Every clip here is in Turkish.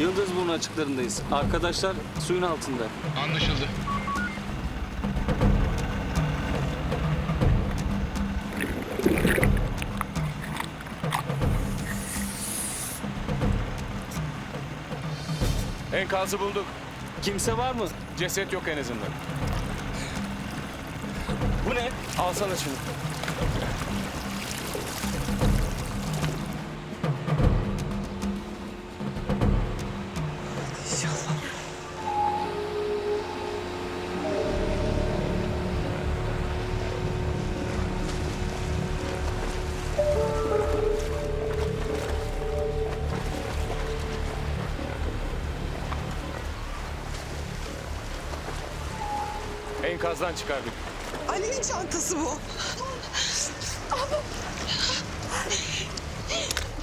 Yıldızburnu açıklarındayız. Arkadaşlar suyun altında. Anlaşıldı. Enkazı bulduk. Kimse var mı? Ceset yok en azından. Bu ne? Alsana şunu. Enkazdan çıkardık. Ali'nin çantası bu.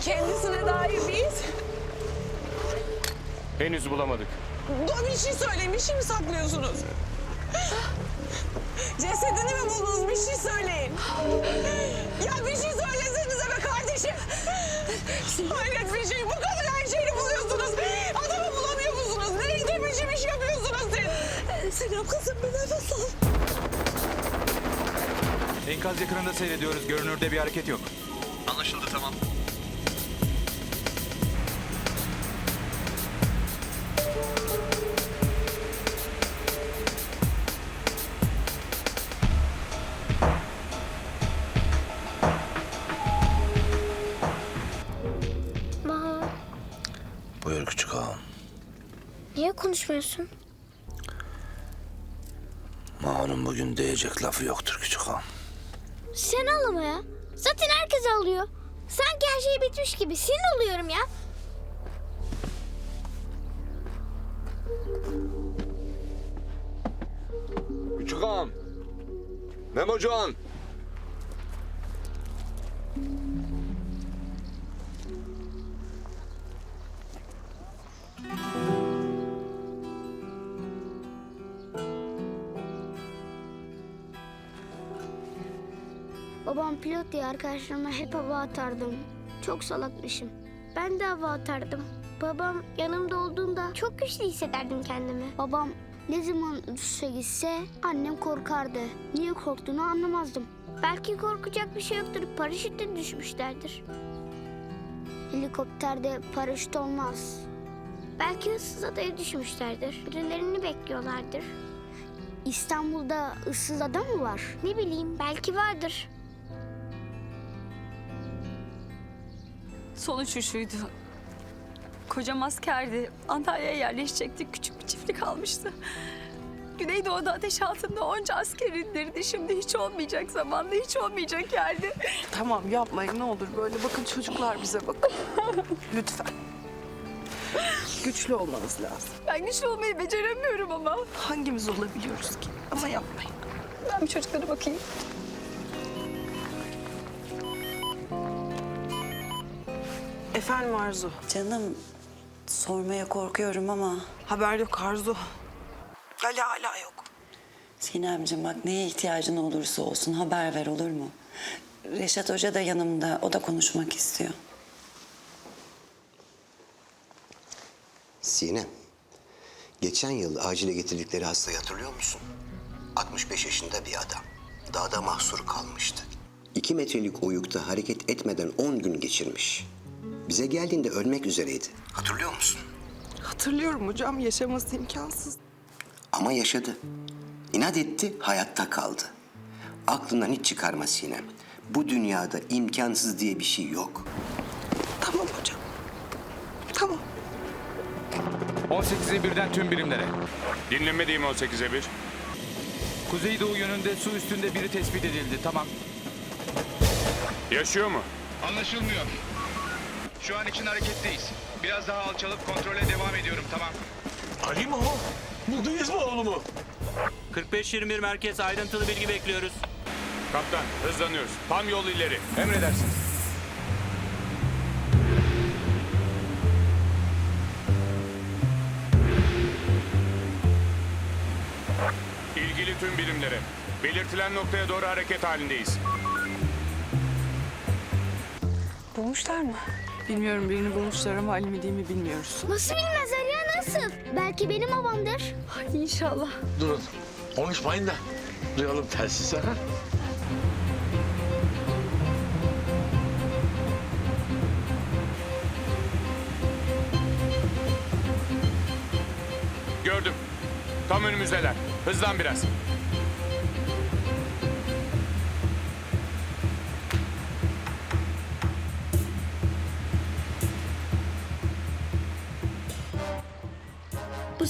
Kendisine dair biz. Henüz bulamadık. Dur bir şey söyleyin, bir şey mi saklıyorsunuz? Cesedini mi buldunuz? Bir şey söyleyin. Ya bir şey söylesenize be kardeşim. Hayret bir şey. Bu kadar siz? Selam kızım bir nefes al. Enkaz yakınında seyrediyoruz. Görünürde bir hareket yok. Anlaşıldı tamam. Buyur küçük ağam. niye konuşmuyorsun? Maho'nun bugün diyecek lafı yoktur küçük ağam. Sen ağlama ya. Zaten herkes ağlıyor. Sanki her şey bitmiş gibi sinir oluyorum ya. Küçük ağam. Memocan. Babam pilot diye arkadaşlarıma hep hava atardım. Çok salakmışım. Ben de hava atardım. Babam yanımda olduğunda çok güçlü hissederdim kendimi. Babam ne zaman uçuşa gitse annem korkardı. Niye korktuğunu anlamazdım. Belki korkacak bir şey yoktur. Paraşütle düşmüşlerdir. Helikopterde paraşüt olmaz. Belki ıssız adaya düşmüşlerdir. Birilerini bekliyorlardır. İstanbul'da ıssız ada mı var? Ne bileyim belki vardır. Son uçuşuydu. Kocam askerdi. Antalya'ya yerleşecektik. Küçük bir çiftlik almıştı. Güneydoğu'da ateş altında onca asker indirdi. Şimdi hiç olmayacak zamanda, hiç olmayacak yerde. Tamam yapmayın ne olur böyle. Bakın çocuklar bize bakın. Lütfen. Güçlü olmanız lazım. Ben güçlü olmayı beceremiyorum ama. Hangimiz olabiliyoruz ki? Ama yapmayın. Ben bir çocuklara bakayım. Efendim Arzu. Canım sormaya korkuyorum ama Haber yok Arzu. Ali hala yok. Sinemciğim bak neye ihtiyacın olursa olsun haber ver olur mu? Reşat Hoca da yanımda. O da konuşmak istiyor. Sinem, geçen yıl acile getirdikleri hastayı hatırlıyor musun? 65 yaşında bir adam. Dağda mahsur kalmıştı. 2 metrelik oyukta hareket etmeden 10 gün geçirmiş. Bize geldiğinde ölmek üzereydi. Hatırlıyor musun? Hatırlıyorum hocam yaşaması imkansız. Ama yaşadı. İnat etti, hayatta kaldı. Aklından hiç çıkarma Sinem. Bu dünyada imkansız diye bir şey yok. Tamam hocam. Tamam. 18'e birden tüm birimlere. Dinlemediğim 18'e 1. Kuzeydoğu yönünde su üstünde biri tespit edildi. Tamam. Yaşıyor mu? Anlaşılmıyor. Şu an için hareketteyiz. Biraz daha alçalıp kontrole devam ediyorum tamam. 45-21 merkez ayrıntılı bilgi bekliyoruz. Kaptan hızlanıyoruz. Tam yol ileri. Emredersiniz. İlgili tüm birimlere. Belirtilen noktaya doğru hareket halindeyiz. Bulmuşlar mı? Bilmiyorum birini bulmuşlar ama Ali mi değil mi bilmiyoruz. Nasıl bilmezler ya nasıl? Belki benim babamdır. İnşallah. Durun. Konuşmayın da. Duyalım telsize. ha? Gördüm. Tam önümüzdeler. Hızlan biraz.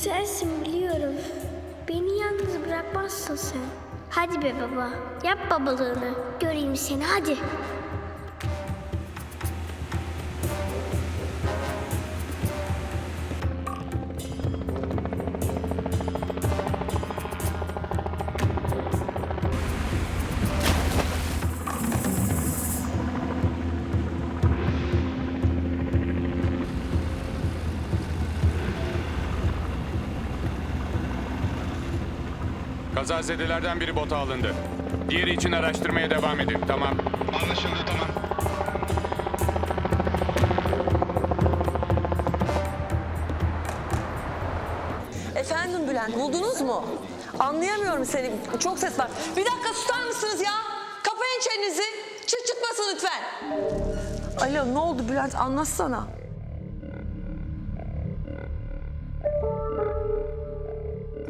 Sensin biliyorum. Beni yalnız bırakmazsın sen. Hadi be baba. Yap babalığını. Göreyim seni hadi. Kazazedelerden biri bota alındı. Diğeri için araştırmaya devam edin. Tamam. Anlaşıldı tamam. Efendim Bülent buldunuz mu? Anlayamıyorum seni. Çok ses var. Bir dakika susar mısınız ya? Kapayın çenenizi. Çıt çıkmasın lütfen. Alo ne oldu Bülent anlatsana.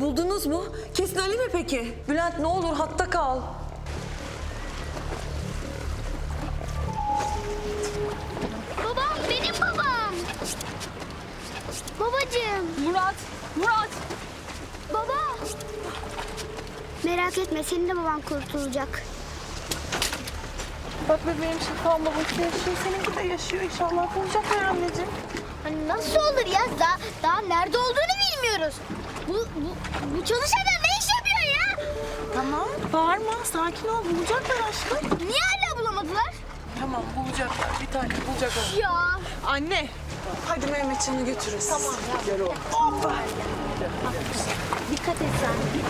Buldunuz mu? Kesin Ali mi peki? Bülent ne olur hatta kal. Babam benim babam. Babacığım. Murat, Murat. Baba. Merak etme senin de baban kurtulacak. Bak bebeğim şifam babası yaşıyor. Seninki de yaşıyor inşallah. Bulacaklar anneciğim. Hani nasıl olur ya? Daha, daha nerede olduğunu bilmiyoruz. Bu, bu, bu çalışanlar ne iş yapıyor ya? Tamam bağırma sakin ol bulacaklar aşkım. Niye hala bulamadılar? Tamam bulacaklar bir tane bulacaklar. Ya. Anne hadi Mehmetcan'ı götürürüz. Tamam. Hoppa. Dikkat et sen.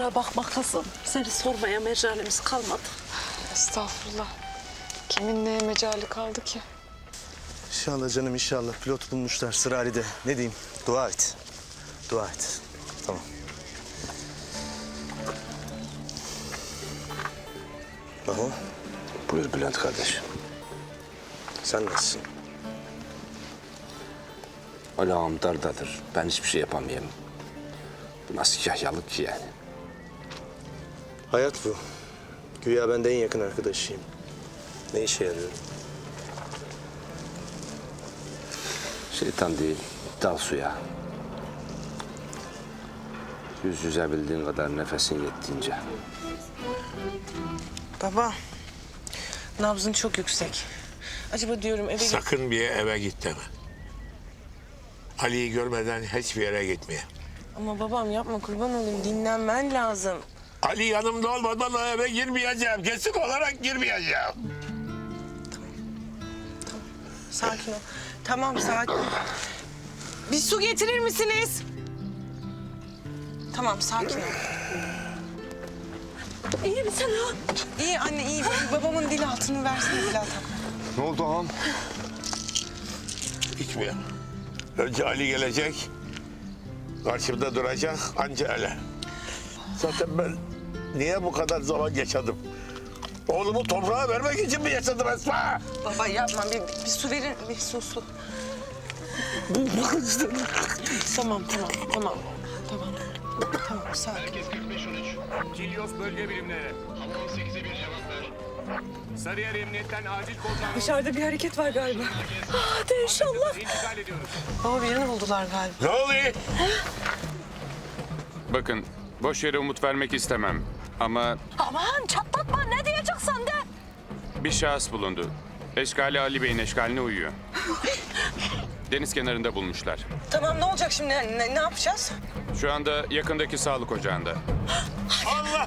Kusura bakma kızım. Seni sormaya mecalimiz kalmadı. Estağfurullah. Kimin neye mecali kaldı ki? İnşallah canım inşallah. Pilot bulmuşlar sıra Ali'de. Ne diyeyim? Dua et. Dua et. Tamam. Aho. Buyur Bülent kardeş. Sen nasılsın? Alağım dardadır. Ben hiçbir şey yapamayayım. Bu nasıl yahyalık ki yani? Hayat bu. Güya ben de en yakın arkadaşıyım. Ne işe yarıyor? Şeytan değil, dal suya. Yüz yüze bildiğin kadar nefesin yettiğince. Baba, nabzın çok yüksek. Acaba diyorum eve git. Sakın bir eve git deme. Ali'yi görmeden hiçbir yere gitmeye. Ama babam yapma kurban olayım dinlenmen lazım. Ali yanımda olmadan o eve girmeyeceğim. Kesin olarak girmeyeceğim. Sakin ol. Tamam sakin. Bir su getirir misiniz? Tamam sakin ol. İyi misin ha? İyi anne iyi. Babamın dil altını versene dil altını. Ne oldu ağam? Gitmiyor. Önce Ali gelecek. Karşımda duracak anca öyle. Zaten ben niye bu kadar zaman yaşadım? Oğlumu toprağa vermek için mi yaşadım Esma? Baba yapma bir, bir su verin. Bir su su. Tamam tamam tamam. Tamam. Tamam sakin. Herkes 45-13. Kilyos bölge birimleri. Hava 18'e bir cevap ver. Sarıyer Emniyet'ten acil kodlanma. Dışarıda bir hareket var galiba. Hadi inşallah. İntikal ediyoruz. Baba birini buldular galiba. Ne oluyor? Bakın, boş yere umut vermek istemem. Ama Aman çatlatma ne diyeceksen de. bir şahıs bulundu. Eşkali Ali Bey'in eşkaline uyuyor. Deniz kenarında bulmuşlar. Tamam ne olacak şimdi? Ne, ne yapacağız? Şu anda yakındaki sağlık ocağında. Allah!